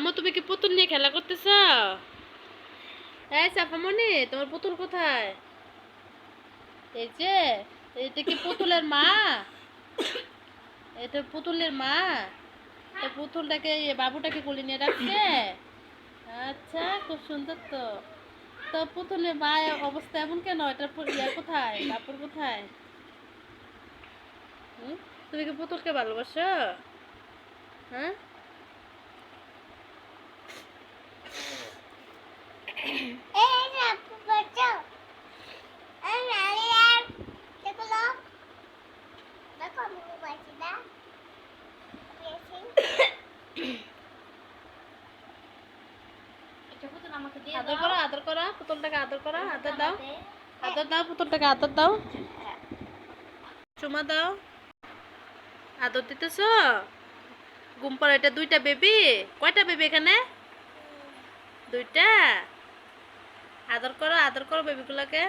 আম্মু, তুমি কি পুতুল নিয়ে খেলা করতেছ? এই চাপামণি, তোমার পুতুল কোথায়? এই যে, এটা কি পুতুলের মা? এটা পুতুলের মা? পুতুলটাকে বাবুটাকে কোলে নিয়ে রাখছে। আচ্ছা খুব সুন্দর তো। তো পুতুলের মা অবস্থা এমন কেন? এটা ইয়া কোথায়? কাপড় কোথায়? তুমি কি পুতুলকে ভালোবাসো? হ্যাঁ? আদর করো আদর করো পুতুলটাকে আদর করো আদর দাও আদর দাও পুতুলটাকে আদর দাও চুমা দাও আদর দিতেছ গুম্পার এটা দুইটা বেবি কয়টা বেবি এখানে দুইটা আদর করো আদর করো বেবিগুলোকে